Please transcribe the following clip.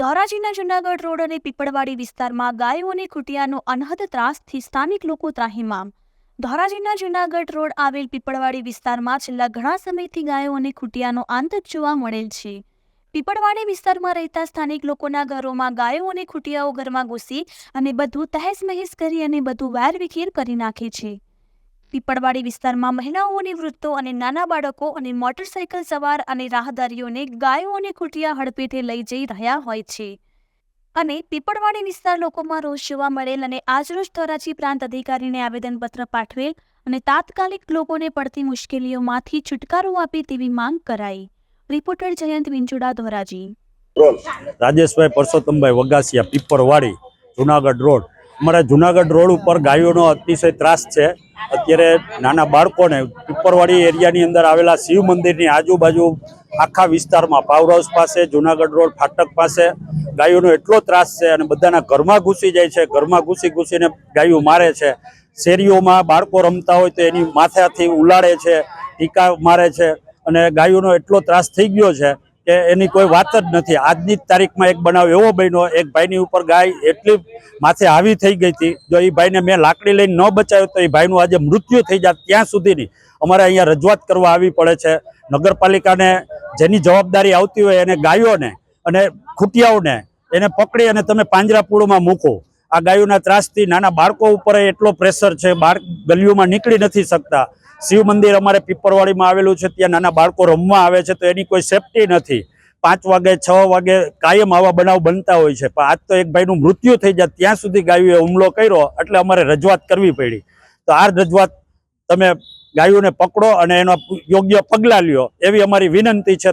ધોરાજીના Junagadh road અને પીપળવાડી વિસ્તારમાં ગાયો અને ખૂટિયાનો અનહદ ત્રાસથી સ્થાનિક લોકો ત્રાહિમામ ધોરાજીના જૂનાગઢ રોડ આવેલ પીપળવાડી વિસ્તારમાં છેલ્લા ઘણા સમયથી ગાયો અને ખૂટિયાનો આંતક જોવા મળેલ છે. પીપળવાડી વિસ્તારમાં રહેતા સ્થાનિક લોકોના ઘરોમાં ગાયો અને ખૂટિયાઓ ઘરમાં ઘૂસી અને બધું તહેસ મહેસ કરી અને બધું વેર વિખેર કરી નાખે છે. પીપળવાડી વિસ્તારમાં મહિલાઓ અને વૃદ્ધો અને નાના બાળકો અને મોટરસાઇકલ સવાર અને રાહદારીઓને ગાયો અને ખૂટિયા હડપેટે લઈ જઈ રહ્યા હોય છે. અને પીપળવાડી વિસ્તાર લોકોમાં રોષ જોવા મળેલ અને આજરોજ ધોરાજી પ્રાંત અધિકારીને આવેદનપત્ર પાઠવેલ અને તાત્કાલિક લોકોને પડતી મુશ્કેલીઓમાંથી છુટકારો આપે તેવી માંગ કરાઈ. રિપોર્ટર જયંત વિંચુડા ધોરાજી. રાજેશભાઈ પરસોત્તમભાઈ વગાસિયા પીપરવાડી જુનાગઢ રોડ અમારા જુનાગઢ રોડ ઉપર ગાયોનો અતિશય ત્રાસ છે. અત્યારે નાના બાળકોને પીપરવાડી એરિયાની અંદર આવેલા શિવ મંદિરની આજુબાજુ આખા વિસ્તારમાં પાવર હાઉસ પાસે, જુનાગઢ રોડ ફાટક પાસે ગાયોનો એટલો ત્રાસ છે અને બધાના ઘરમાં ઘૂસી જાય છે. ઘરમાં ઘૂસી ઘૂસીને ગાયો મારે છે. શેરીઓમાં બાળકો રમતા હોય તો એની માથાથી ઉલાડે છે, ટીકા મારે છે અને ગાયોનો એટલો ત્રાસ થઈ ગયો છે કે એની કોઈ વાત જ નથી. આજની જ તારીખમાં એક બનાવ એવો બન્યો, એક ભાઈની ઉપર ગાય એટલી માથે આવી થઈ ગઈ હતી. જો એ ભાઈને મેં લાકડી લઈને ન બચાવ્યો તો એ ભાઈનું આજે મૃત્યુ થઈ જાય ત્યાં સુધીની. અમારે અહીંયા રજૂઆત કરવા આવી પડે છે. નગરપાલિકાને જેની જવાબદારી આવતી હોય એને ગાયોને અને ખૂટિયાઓને એને પકડી અને તમે પાંજરાપોળમાં મૂકો. આ ગાયોના ત્રાસથી નાના બાળકો ઉપર એટલો પ્રેશર છે, બાળ ગલીઓમાં નીકળી નથી શકતા. શિવ મંદિર અમારે પીપરવાડીમાં આવેલું છે, ત્યાં નાના બાળકો રમવા આવે છે, તો એની કોઈ સેફટી નથી. પાંચ વાગે, છ વાગે કાયમ આવા બનાવ બનતા હોય છે. પણ આજ તો એક ભાઈનું મૃત્યુ થઈ જાય, ત્યાં સુધી ગાયોએ હુમલો કર્યો, એટલે અમારે રજૂઆત કરવી પડી. તો આ રજૂઆત તમે ગાયોને પકડો અને એનો યોગ્ય પગલાં લ્યો, એવી અમારી વિનંતી છે.